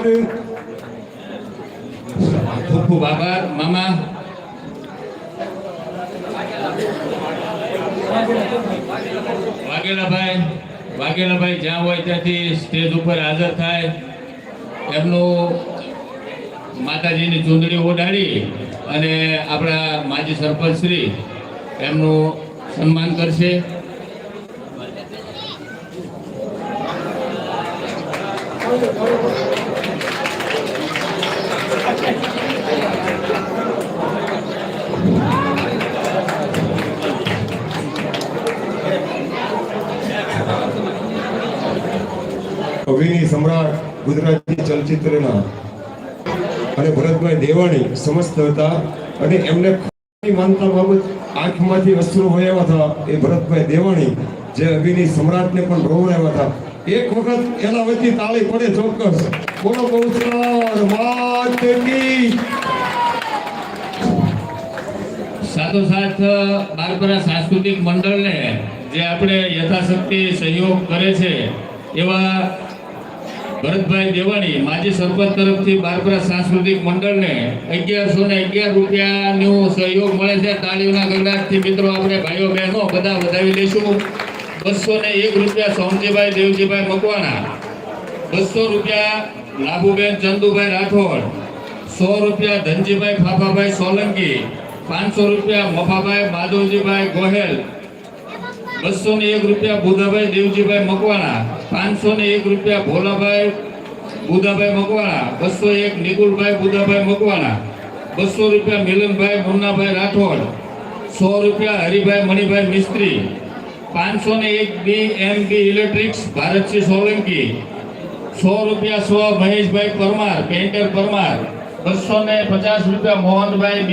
સમાજ ખૂબ ખૂબ આભાર મામા વાઘેલાભાઈ વાઘેલાભાઈ જ્યાં હોય ત્યાંથી સ્ટેજ ઉપર હાજર થાય. એમનું માતાજીની ચૂંદડી ઓઢાડી અને આપણા માજી સરપંચ શ્રી એમનું સન્માન કરશે. કવિની સમ્રાટ ગુજરાતી ચલચિત્રના અને ભરતભાઈ દેવાણી સમસ્ત હતા અને એમને માનતા બાબત આંખમાંથી અશ્રુ વહ્યા હતા એ ભરતભાઈ દેવાણી, જે અભિની સમ્રાટને પણ રોવડાવ્યા હતા. એક વખત એના વચ્ચે તાળી પડે ચોક્કસ. બોલો બહુચકાર માત કી. સાથોસાથ બારપરા સાંસ્કૃતિક મંડળને જે આપણે યથાશક્તિ સહયોગ કરે છે, એવા ભરતભાઈ દેવાણી, માજી સરપંચ તરફથી બારપરા સાંસ્કૃતિક મંડળને અગિયારસો ને અગિયાર રૂપિયાનો સહયોગ મળે છે. તાળીઓના ગગડાટથી મિત્રો, આપણે ભાઈઓ, બહેનો બધા વધાવી લઈશું. બસો ને એક રૂપિયા સોમજીભાઈ, દેવજીભાઈ મકવાણા. બસો રૂપિયા લાભુબેન ચંદુભાઈ રાઠોડ. સો રૂપિયા ધનજીભાઈ ફાફાભાઈ સોલંકી. પાંચસો રૂપિયા મફાભાઈ માધવજીભાઈ ગોહેલ. બસો ને એક રૂપિયા બુધાભાઈ દેવજીભાઈ મકવાણા પાંચસો ને એક રૂપિયા ભોલાભાઈ બુધાભાઈ મકવાણા બસો એક નિકુલભાઈ બુધાભાઈ મકવાણા, બસો રૂપિયા મિલનભાઈ મુન્નાભાઈ રાઠોડ, સો રૂપિયા હરિભાઈ મણિભાઈ મિસ્ત્રી પાંચસો ને એક B M B electrics Bharatsinh Solanki, સો રૂપિયા સો મહેશભાઈ પરમાર પેન્ટર પરમાર બસો ને પચાસ રૂપિયા મોહનભાઈ